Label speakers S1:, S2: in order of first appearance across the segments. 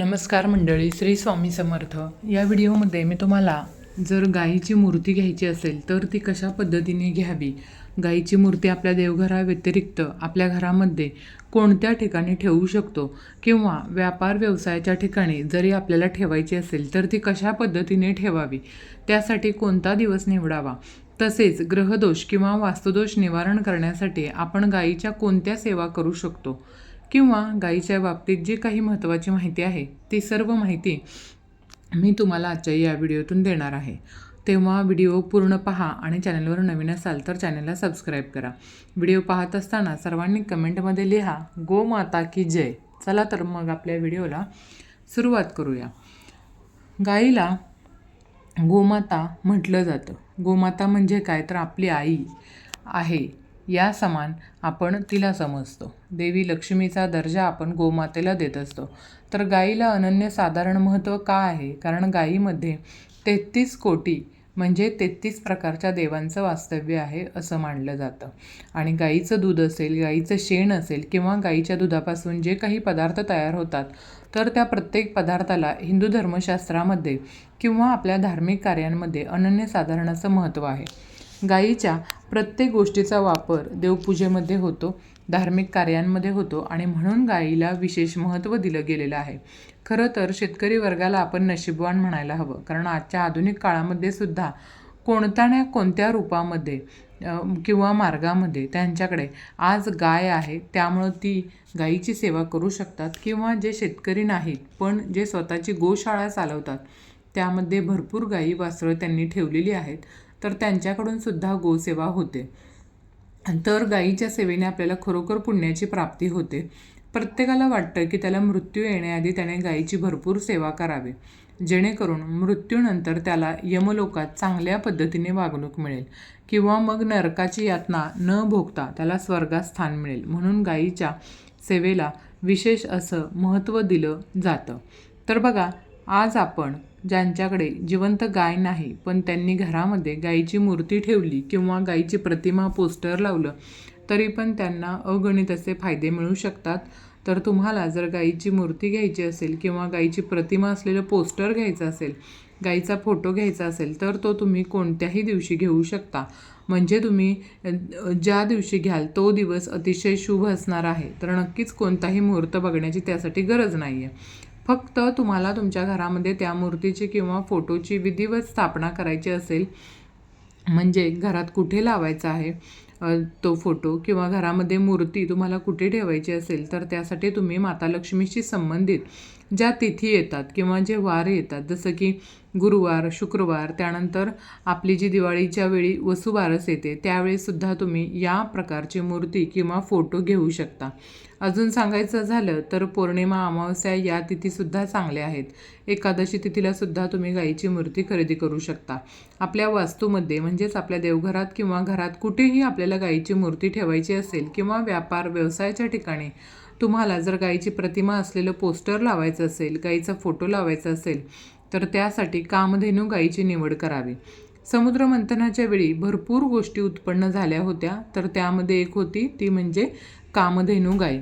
S1: नमस्कार मंडळी श्री स्वामी समर्थ. या व्हिडिओमध्ये मी तुम्हाला जर गाईची मूर्ती घ्यायची असेल तर ती कशा पद्धतीने घ्यावी? गाईची मूर्ती आपल्या देवघराव्यतिरिक्त आपल्या घरामध्ये कोणत्या ठिकाणी ठेवू शकतो? किंवा व्यापार व्यवसायाच्या ठिकाणी जरी आपल्याला ठेवायची असेल तर ती कशा पद्धतीने ठेवावी? त्यासाठी कोणता दिवस निवडावा? तसेच ग्रहदोष किंवा वास्तुदोष निवारण करण्यासाठी आपण गाईच्या कोणत्या सेवा करू शकतो? किंवा गाईच्या बाबतीत जी काही महत्त्वाची माहिती आहे ती सर्व माहिती मी तुम्हाला आजच्या या व्हिडिओतून देणार आहे. तेव्हा व्हिडिओ पूर्ण पहा आणि चॅनलवर नवीन असाल तर चॅनलला सबस्क्राईब करा. व्हिडिओ पाहत असताना सर्वांनी कमेंटमध्ये लिहा गो माता की जय. चला तर मग आपल्या व्हिडिओला सुरुवात करूया. गाईला गोमाता म्हटलं जातं. गोमाता म्हणजे काय? तर आपली आई आहे. या समान आपण तिला समजतो. देवी लक्ष्मीचा दर्जा आपण गोमातेला देत असतो. तर गाईला अनन्यसाधारण महत्त्व का आहे? कारण गाईमध्ये तेहतीस कोटी म्हणजे तेहतीस प्रकारच्या देवांचं वास्तव्य आहे असं मानलं जातं. आणि गाईचं दूध असेल गाईचं शेण असेल किंवा गाईच्या दुधापासून जे काही पदार्थ तयार होतात तर त्या प्रत्येक पदार्थाला हिंदू धर्मशास्त्रामध्ये किंवा आपल्या धार्मिक कार्यांमध्ये अनन्यसाधारणाचं महत्त्व आहे. गाईच्या प्रत्येक गोष्टीचा वापर देवपूजेमध्ये होतो धार्मिक कार्यांमध्ये होतो आणि म्हणून गाईला विशेष महत्त्व दिलं गेलेलं आहे. खरं तर शेतकरी वर्गाला आपण नशीबवान म्हणायला हवं कारण आजच्या आधुनिक काळामध्ये सुद्धा कोणत्या ना कोणत्या रूपामध्ये किंवा मार्गामध्ये त्यांच्याकडे आज गाय आहे त्यामुळं ती गाईची सेवा करू शकतात किंवा जे शेतकरी नाहीत पण जे स्वतःची गोशाळा चालवतात त्यामध्ये भरपूर गाई वासरं त्यांनी ठेवलेली आहेत. तर त्यांच्याकडून सुद्धा गोसेवा होते. तर गाईच्या सेवेने आपल्याला खरोखर पुण्याची प्राप्ती होते. प्रत्येकाला वाटतं की त्याला मृत्यू येण्याआधी त्याने गाईची भरपूर सेवा करावी. जेणेकरून मृत्यूनंतर त्याला यमलोकात चांगल्या पद्धतीने वागणूक मिळेल किंवा मग नरकाची यातना न भोगता त्याला स्वर्गात स्थान मिळेल. म्हणून गाईच्या सेवेला विशेष असं महत्त्व दिलं जातं. तर बघा आज आपण ज्यांच्याकडे जिवंत गाय नाही पण त्यांनी घरामध्ये गाईची मूर्ती ठेवली किंवा गाईची प्रतिमा पोस्टर लावलं तरी पण त्यांना अगणित असे फायदे मिळू शकतात. तर तुम्हाला जर गाईची मूर्ती घ्यायची असेल किंवा गाईची प्रतिमा असलेलं पोस्टर घ्यायचं असेल गाईचा फोटो घ्यायचा असेल तर तो तुम्ही कोणत्याही दिवशी घेऊ शकता. म्हणजे तुम्ही ज्या दिवशी घ्याल तो दिवस अतिशय शुभ असणार आहे. तर नक्कीच कोणताही मुहूर्त बघण्याची त्यासाठी गरज नाही आहे फक्त तुम्हाला तुमच्या घरामध्ये त्या मूर्तीची किंवा फोटोची विधिवत स्थापना करायची असेल म्हणजे घरात कुठे लावायचा आहे तो फोटो किंवा घरामध्ये मूर्ती तुम्हाला कुठे ठेवायची असेल तर त्यासाठी तुम्ही माता लक्ष्मीशी संबंधित ज्या तिथी येतात किंवा जे वार येतात जसं की गुरुवार शुक्रवार त्यानंतर आपली जी दिवाळीच्या वेळी वसुबारस येते त्यावेळीसुद्धा तुम्ही या प्रकारची मूर्ती किंवा फोटो घेऊ शकता. अजून सांगायचं झालं तर पौर्णिमा अमावस्या या तिथीसुद्धा चांगल्या आहेत. एकादशी तिथीलासुद्धा तुम्ही गाईची मूर्ती खरेदी करू शकता. आपल्या वास्तूमध्ये म्हणजेच आपल्या देवघरात किंवा घरात कुठेही आपल्याला गाईची मूर्ती ठेवायची असेल किंवा व्यापार व्यवसायाच्या ठिकाणी तुम्हाला जर गाईची प्रतिमा असलेलं पोस्टर लावायचं असेल गाईचा फोटो लावायचा असेल तर त्यासाठी कामधेनू गाईची निवड करावी. समुद्र मंथनाच्या वेळी भरपूर गोष्टी उत्पन्न झाल्या होत्या तर त्यामध्ये एक होती ती म्हणजे कामधेनू गाय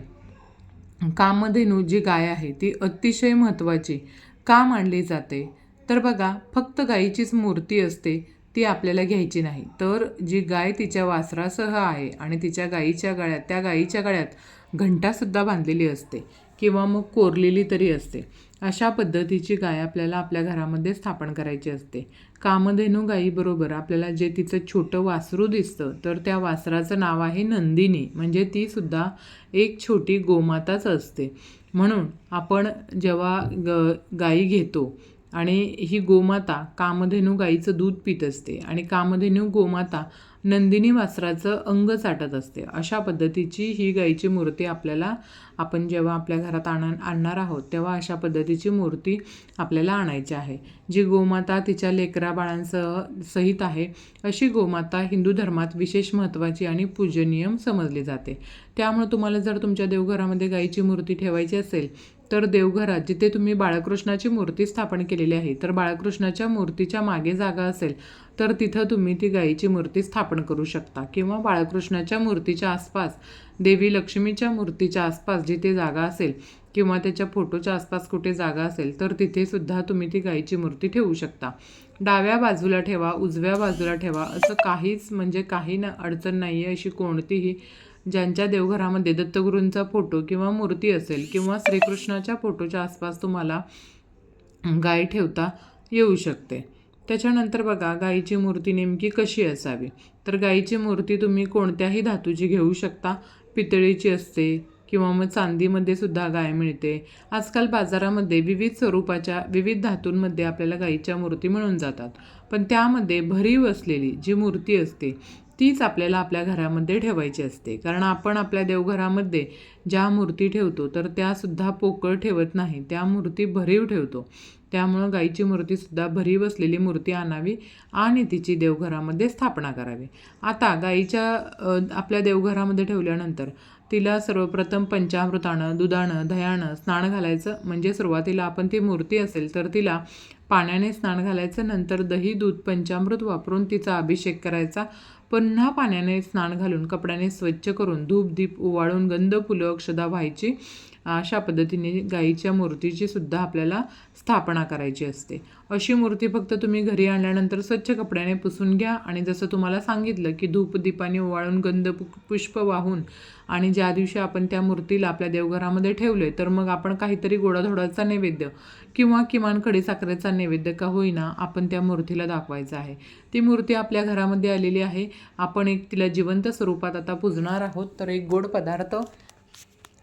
S1: कामधेनू जी गाय आहे ती अतिशय महत्त्वाची. का मानली जाते? तर बघा फक्त गाईचीच मूर्ती असते ती आपल्याला घ्यायची नाही. तर जी गाय तिच्या वासरासह आहे आणि तिच्या गाईच्या गळ्यात त्या गाईच्या गळ्यात घंटासुद्धा बांधलेली असते किंवा मग कोरलेली तरी असते. अशा पद्धतीची गाय आपल्याला आपल्या घरामध्ये स्थापन करायची असते. कामधेनू गाईबरोबर आपल्याला जे तिचं छोटं वासरू दिसतं तर त्या वासराचं नाव आहे नंदिनी. म्हणजे ती सुद्धा एक छोटी गोमाताच असते. म्हणून आपण जेव्हा ग गायी घेतो आणि ही गोमाता कामधेनू गाईचं दूध पित असते आणि कामधेनू गोमाता नंदिनी वासराचं अंग चाटत असते. अशा पद्धतीची ही गाईची मूर्ती आपल्याला आपण जेव्हा आपल्या घरात आण आणणार आहोत तेव्हा अशा पद्धतीची मूर्ती आपल्याला आणायची आहे. जी गोमाता तिच्या लेकरा बाळांसह सहित आहे अशी गोमाता हिंदू धर्मात विशेष महत्त्वाची आणि पूजनीय समजली जाते. त्यामुळे तुम्हाला जर तुमच्या देवघरामध्ये गाईची मूर्ती ठेवायची असेल तर देवघरात जिथे तुम्ही बाळकृष्णाची मूर्ती स्थापन केलेली आहे तर बाळकृष्णाच्या मूर्तीच्या मागे जागा असेल तर तिथं तुम्ही ती गाईची मूर्ती स्थापन करू शकता. किंवा बाळकृष्णाच्या मूर्तीच्या आसपास देवी लक्ष्मीच्या मूर्तीच्या आसपास जिथे जागा असेल किंवा त्याच्या फोटोच्या आसपास कुठे जागा असेल तर तिथेसुद्धा तुम्ही ती गाईची मूर्ती ठेवू शकता. डाव्या बाजूला ठेवा उजव्या बाजूला ठेवा असं काहीच म्हणजे काही न अडचण नाही आहे अशी कोणतीही ज्यांच्या देवघरामध्ये दत्तगुरूंचा फोटो किंवा मूर्ती असेल किंवा श्रीकृष्णाच्या फोटोच्या आसपास तुम्हाला गाय ठेवता येऊ शकते. त्याच्यानंतर बघा गाईची मूर्ती नेमकी कशी असावी? तर गाईची मूर्ती तुम्ही कोणत्याही धातूची घेऊ शकता. पितळीची असते किंवा मग चांदीमध्ये सुद्धा गाय मिळते. आजकाल बाजारामध्ये विविध स्वरूपाच्या विविध धातूंमध्ये आपल्याला गाईच्या मूर्ती मिळून जातात. पण त्यामध्ये भरीव असलेली जी मूर्ती असते तीच आपल्याला आपल्या घरामध्ये ठेवायची असते. कारण आपण आपल्या देवघरामध्ये ज्या मूर्ती ठेवतो तर त्यासुद्धा पोकळ ठेवत नाही. त्या मूर्ती भरीव ठेवतो. त्यामुळं गाईची मूर्तीसुद्धा भरीव असलेली मूर्ती आणावी आणि तिची देवघरामध्ये स्थापना करावी. आता गाईच्या आपल्या देवघरामध्ये ठेवल्यानंतर तिला सर्वप्रथम पंचामृतानं दुधानं दह्यानं स्नान घालायचं. म्हणजे सुरुवातीला आपण ती मूर्ती असेल तर तिला पाण्याने स्नान घालायचं. नंतर दही दूध पंचामृत वापरून तिचा अभिषेक करायचा. पुन्हा पाण्याने स्नान घालून कपड्याने स्वच्छ करून धूप दीप ओवाळून गंध फुलं अक्षदा व्हायची. अशा पद्धतीने गाईच्या मूर्तीची सुद्धा आपल्याला स्थापना करायची असते. अशी मूर्ती फक्त तुम्ही घरी आणल्यानंतर स्वच्छ कपड्याने पुसून घ्या आणि जसं तुम्हाला सांगितलं की धूप दीपाने ओवाळून गंध पु पुष्प वाहून आणि ज्या दिवशी आपण त्या मूर्तीला आपल्या देवघरामध्ये ठेवले तर मग आपण काहीतरी गोडाधोडाचा नैवेद्य किंवा किमान खडीसाखरेचा नैवेद्य का होईना आपण त्या मूर्तीला दाखवायचा आहे. ती मूर्ती आपल्या घरामध्ये आलेली आहे. आपण एक तिला जिवंत स्वरूपात आता पुजणार आहोत. तर एक गोड पदार्थ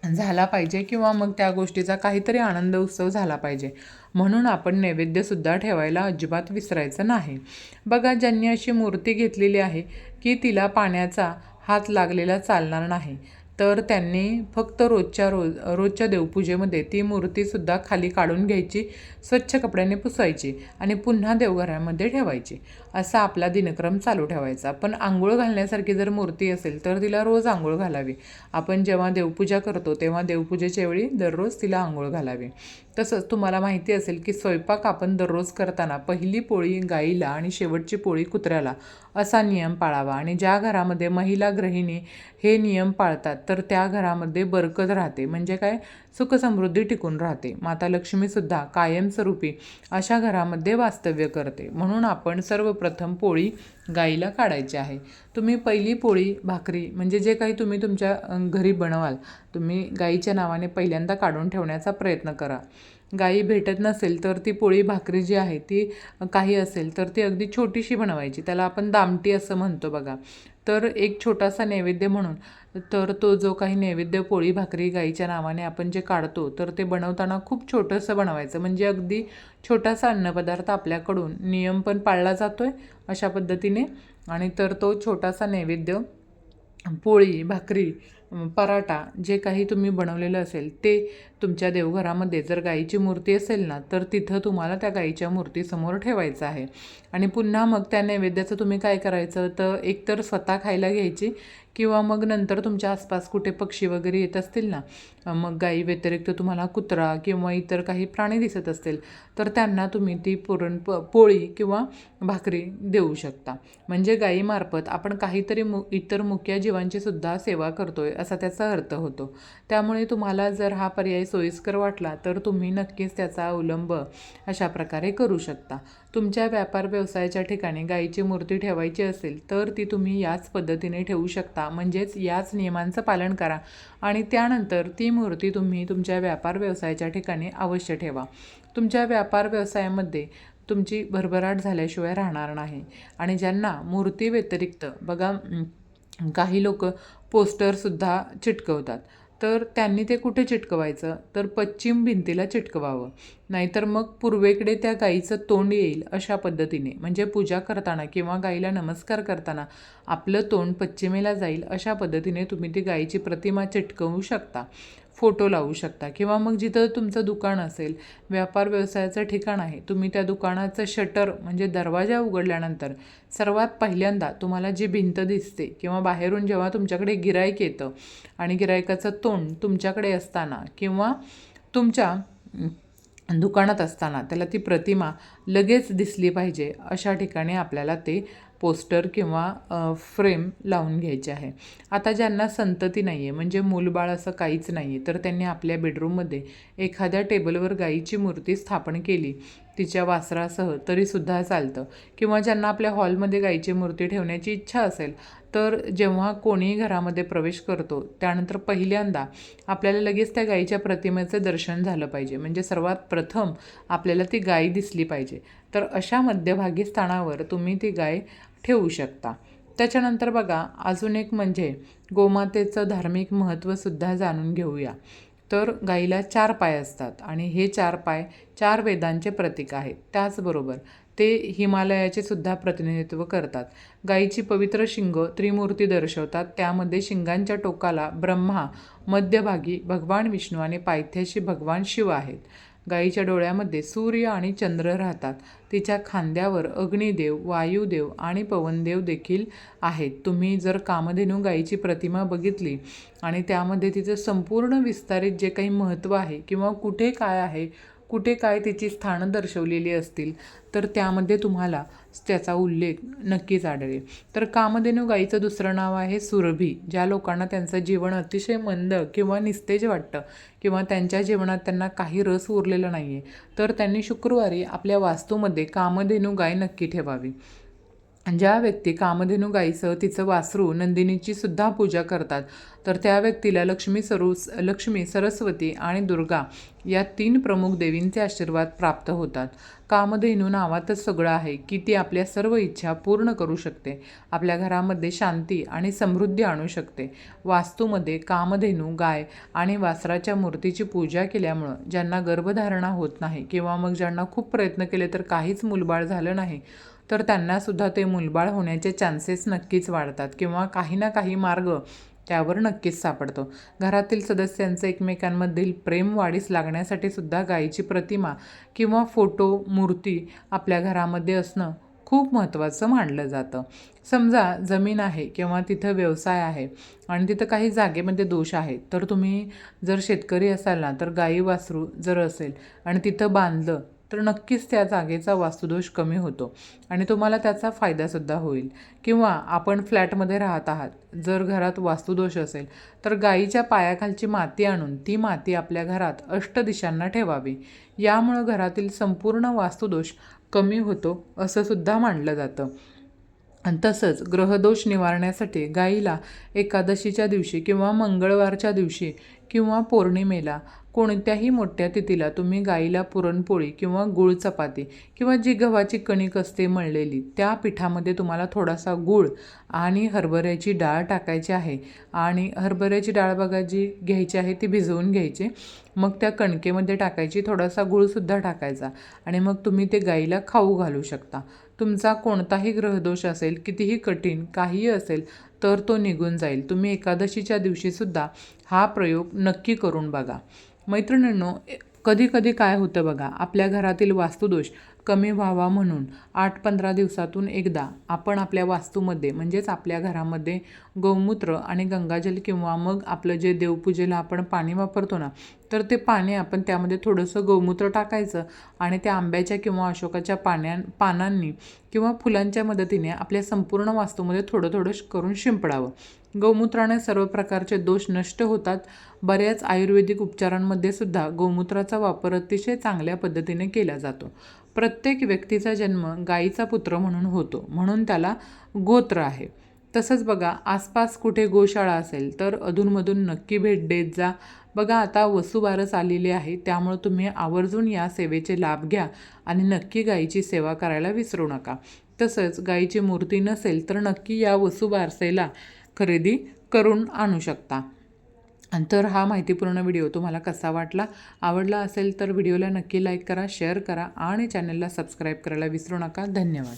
S1: झाला पाहिजे किंवा मग त्या गोष्टीचा काहीतरी आनंद उत्सव झाला पाहिजे. म्हणून आपण नैवेद्यसुद्धा ठेवायला अजिबात विसरायचं नाही. बघा ज्यांनी अशी मूर्ती घेतलेली आहे की तिला पाण्याचा हात लागलेला चालणार नाही तर त्यांनी फक्त रोजच्या रोज रोजच्या देवपूजेमध्ये ती मूर्तीसुद्धा खाली काढून घ्यायची स्वच्छ कपड्याने पुसायची आणि पुन्हा देवघरामध्ये ठेवायची. असा आपला दिनक्रम चालू ठेवायचा. पण आंघोळ घालण्यासारखी जर मूर्ती असेल तर तिला रोज आंघोळ घालावी. आपण जेव्हा देवपूजा करतो तेव्हा देवपूजेच्या वेळी दररोज तिला आंघोळ घालावी. तसंच तुम्हाला माहिती असेल की स्वयंपाक आपण दररोज करताना पहिली पोळी गाईला आणि शेवटची पोळी कुत्र्याला असा नियम पाळावा. आणि ज्या घरामध्ये महिला गृहिणी हे नियम पाळतात तर त्या घरामध्ये बरकत राहते. म्हणजे काय? सुखसमृद्धी टिकून राहते. माता लक्ष्मीसुद्धा कायमस्वरूपी अशा घरामध्ये वास्तव्य करते. म्हणून आपण सर्वप्रथम पोळी गाईला काढायची आहे. तुम्ही पहिली पोळी भाकरी म्हणजे जे काही तुम्ही तुमच्या घरी बनवाल तुम्ही गाईच्या नावाने पहिल्यांदा काढून ठेवण्याचा प्रयत्न करा. गाई भेटत नसेल तर ती पोळी भाकरी जी आहे ती काही असेल तर ती अगदी छोटीशी बनवायची. त्याला आपण दामटी असं म्हणतो बघा. तर एक छोटासा नैवेद्य म्हणून तर तो जो काही नैवेद्य पोळी भाकरी गाईच्या नावाने आपण जे काढतो तर ते बनवताना खूप छोटंसं बनवायचं. म्हणजे अगदी छोटासा अन्नपदार्थ आपल्याकडून नियम पण पाळला जातो आहे अशा पद्धतीने. आणि तर तो छोटासा नैवेद्य पोळी भाकरी पराठा जे काही तुम्ही बनवलेलं असेल ते तुमच्या देवघरामध्ये जर गाईची मूर्ती असेल ना तर तिथं तुम्हाला त्या गाईच्या मूर्तीसमोर ठेवायचं आहे. आणि पुन्हा मग त्या नैवेद्याचं तुम्ही काय करायचं? तर एकतर स्वतः खायला घ्यायची किंवा मग नंतर तुमच्या आसपास कुठे पक्षी वगैरे येत असतील ना मग गाई व्यतिरिक्त तुम्हाला कुत्रा किंवा इतर काही प्राणी दिसत असतील तर त्यांना तुम्ही ती पुरण प पोळी किंवा भाकरी देऊ शकता. म्हणजे गाईमार्फत आपण काहीतरी मु इतर मुक्या जीवांची सुद्धा सेवा करतोय असा त्याचा अर्थ होतो. त्यामुळे तुम्हाला जर हा पर्याय सोयीस्कर वाटला तर तुम्ही नक्कीच त्याचा अवलंब अशा प्रकारे करू शकता. तुमच्या व्यापार व्यवसायाच्या ठिकाणी गाईची मूर्ती ठेवायची असेल तर ती तुम्ही याच पद्धतीने ठेवू शकता. म्हणजेच याच नियमांचं पालन करा आणि त्यानंतर ती मूर्ती तुम्ही तुमच्या व्यापार व्यवसायाच्या ठिकाणी अवश्य ठेवा. तुमच्या व्यापार व्यवसायामध्ये तुमची भरभराट झाल्याशिवाय राहणार नाही आणि ज्यांना मूर्ती व्यतिरिक्त बघा काही लोक पोस्टरसुद्धा चिटकवतात. तर त्यांनी ते कुठे चिटकवायचं? तर पश्चिम भिंतीला चिटकवावं. नाहीतर मग पूर्वेकडे त्या गाईचं तोंड येईल अशा पद्धतीने. म्हणजे पूजा करताना किंवा गाईला नमस्कार करताना आपलं तोंड पश्चिमेला जाईल अशा पद्धतीने तुम्ही ती गाईची प्रतिमा चिटकवू शकता. फोटो लावू शकता. किंवा मग जिथं तुमचं दुकान असेल व्यापार व्यवसायाचं ठिकाण आहे तुम्ही त्या दुकानाचं शटर म्हणजे दरवाजा उघडल्यानंतर सर्वात पहिल्यांदा तुम्हाला जी भिंत दिसते किंवा बाहेरून जेव्हा तुमच्याकडे गिरायक येतं आणि गिरायकाचं तोंड तुमच्याकडे असताना किंवा तुमच्या दुकानात असताना त्याला ती प्रतिमा लगेच दिसली पाहिजे अशा ठिकाणी आपल्याला ते पोस्टर किंवा फ्रेम लावून घ्यायचे आहे. आता ज्यांना संतती नाही आहे म्हणजे मूलबाळ असं काहीच नाही आहे तर त्यांनी आपल्या बेडरूममध्ये एखाद्या टेबलवर गाईची मूर्ती स्थापन केली तिच्या वासरासह तरीसुद्धा चालतं. किंवा ज्यांना आपल्या हॉलमध्ये गाईची मूर्ती ठेवण्याची इच्छा असेल तर जेव्हा कोणीही घरामध्ये प्रवेश करतो त्यानंतर पहिल्यांदा आपल्याला लगेच त्या गाईच्या प्रतिमेचं दर्शन झालं पाहिजे. म्हणजे सर्वात प्रथम आपल्याला ती गाय दिसली पाहिजे. तर अशा मध्यभागी स्थानावर तुम्ही ती गाय ठेवू शकता. त्याच्यानंतर बघा अजून एक म्हणजे गोमातेचं धार्मिक महत्त्वसुद्धा जाणून घेऊया. तर गाईला चार पाय असतात आणि हे चार पाय चार वेदांचे प्रतीक आहेत. त्याचबरोबर ते हिमालयाचे सुद्धा प्रतिनिधित्व करतात. गाईची पवित्र शिंग त्रिमूर्ती दर्शवतात. त्यामध्ये शिंगांच्या टोकाला ब्रह्मा मध्यभागी भगवान विष्णू आणि पायथ्याशी भगवान शिव आहेत. गाईच्या डोळ्यामध्ये सूर्य आणि चंद्र राहतात. तिच्या खांद्यावर अग्निदेव वायुदेव आणि पवनदेव देखील आहेत. तुम्ही जर कामधेनू गाईची प्रतिमा बघितली आणि त्यामध्ये तिचं संपूर्ण विस्तारित जे काही महत्त्व आहे किंवा कुठे काय आहे कुठे काय तिची स्थानं दर्शवलेली असतील तर त्यामध्ये तुम्हाला त्याचा उल्लेख नक्कीच आढळेल. तर कामधेनू गाईचं दुसरं नाव आहे सुरभी ज्या लोकांना त्यांचं जीवन अतिशय मंद किंवा निस्तेज वाटतं किंवा त्यांच्या जीवनात त्यांना काही रस उरलेला नाही आहे तर त्यांनी शुक्रवारी आपल्या वास्तूमध्ये कामधेनू गाय नक्की ठेवावी. ज्या व्यक्ती कामधेनू गाईसह तिचं वासरू नंदिनीची सुद्धा पूजा करतात तर त्या व्यक्तीला लक्ष्मी सरू लक्ष्मी सरस्वती आणि दुर्गा या तीन प्रमुख देवींचे आशीर्वाद प्राप्त होतात. कामधेनू नावातच सगळं आहे की ती आपल्या सर्व इच्छा पूर्ण करू शकते आपल्या घरामध्ये शांती आणि समृद्धी आणू शकते. वास्तूमध्ये कामधेनू गाय आणि वासराच्या मूर्तीची पूजा केल्यामुळं ज्यांना गर्भधारणा होत नाही किंवा मग ज्यांना खूप प्रयत्न केले तर काहीच मुलबाळ झालं नाही तर त्यांनासुद्धा ते मुलबाळ होण्याचे चान्सेस नक्कीच वाढतात किंवा काही ना काही मार्ग त्यावर नक्कीच सापडतो. घरातील सदस्यांचं एकमेकांमधील प्रेम वाढीस लागण्यासाठी सुद्धा गायीची प्रतिमा किंवा फोटो मूर्ती आपल्या घरामध्ये असणं खूप महत्त्वाचं मानलं जातं. समजा जमीन आहे किंवा तिथं व्यवसाय आहे आणि तिथं काही जागेमध्ये दोष आहे तर तुम्ही जर शेतकरी असाल ना तर गाई वासरू जर असेल आणि तिथं बांधलं तर नक्कीच त्या जागेचा वास्तुदोष कमी होतो आणि तुम्हाला त्याचा फायदासुद्धा होईल. किंवा आपण फ्लॅटमध्ये राहत आहात जर घरात वास्तुदोष असेल तर गाईच्या पायाखालची माती आणून ती माती आपल्या घरात अष्टदिशांना ठेवावी. यामुळं घरातील संपूर्ण वास्तुदोष कमी होतो असं सुद्धा मानलं जातं. तसंच ग्रहदोष निवारण्यासाठी गाईला एकादशीच्या दिवशी किंवा मंगळवारच्या दिवशी किंवा पौर्णिमेला कोणत्याही मोठ्या तिथीला तुम्ही गाईला पुरणपोळी किंवा गुळ चपाती किंवा जी गव्हाची कणिक असते मळलेली त्या पिठामध्ये तुम्हाला थोडासा गूळ आणि हरभऱ्याची डाळ टाकायची आहे आणि हरभऱ्याची डाळ बघा जी घ्यायची आहे ती भिजवून घ्यायची. मग त्या कणकेमध्ये टाकायची थोडासा गूळसुद्धा टाकायचा आणि मग तुम्ही ते गाईला खाऊ घालू शकता. तुमचा कोणताही ग्रहदोष असेल कितीही कठीण काहीही असेल तर तो निघून जाईल. तुम्ही एकादशीच्या दिवशीसुद्धा हा प्रयोग नक्की करून बघा. मैत्रिणींनो कधी कधी काय होतं बघा आपल्या घरातील वास्तुदोष कमी व्हावा म्हणून आठ पंधरा दिवसातून एकदा आपण आपल्या वास्तूमध्ये म्हणजेच आपल्या घरामध्ये गौमूत्र आणि गंगाजल किंवा मग आपलं जे देवपूजेला आपण पाणी वापरतो ना तर ते पाणी आपण त्यामध्ये थोडंसं गौमूत्र टाकायचं आणि त्या आंब्याच्या किंवा अशोकाच्या पाण्यां पानांनी किंवा फुलांच्या मदतीने आपल्या संपूर्ण वास्तूमध्ये थोडं थोडं करून शिंपडावं. गौमूत्राने सर्व प्रकारचे दोष नष्ट होतात. बऱ्याच आयुर्वेदिक उपचारांमध्ये सुद्धा गोमूत्राचा वापर अतिशय चांगल्या पद्धतीने केला जातो. प्रत्येक व्यक्तीचा जन्म गायीचा पुत्र म्हणून होतो म्हणून त्याला गोत्र आहे. तसंच बघा आसपास कुठे गोशाळा असेल तर अधूनमधून नक्की भेट देत जा. बघा आता वसुबारस आलेली आहे त्यामुळं तुम्ही आवर्जून या सेवेचे लाभ घ्या आणि नक्की गायीची सेवा करायला विसरू नका. तसंच गायीची मूर्ती नसेल तर नक्की या वसुबारसेला खरेदी करून आणू शकता. तर हा माहितीपूर्ण व्हिडिओ तुम्हाला कसा वाटला आवडला असेल तर व्हिडिओला नक्की लाईक करा शेअर करा आणि चॅनलला सबस्क्राईब करायला विसरू नका. धन्यवाद.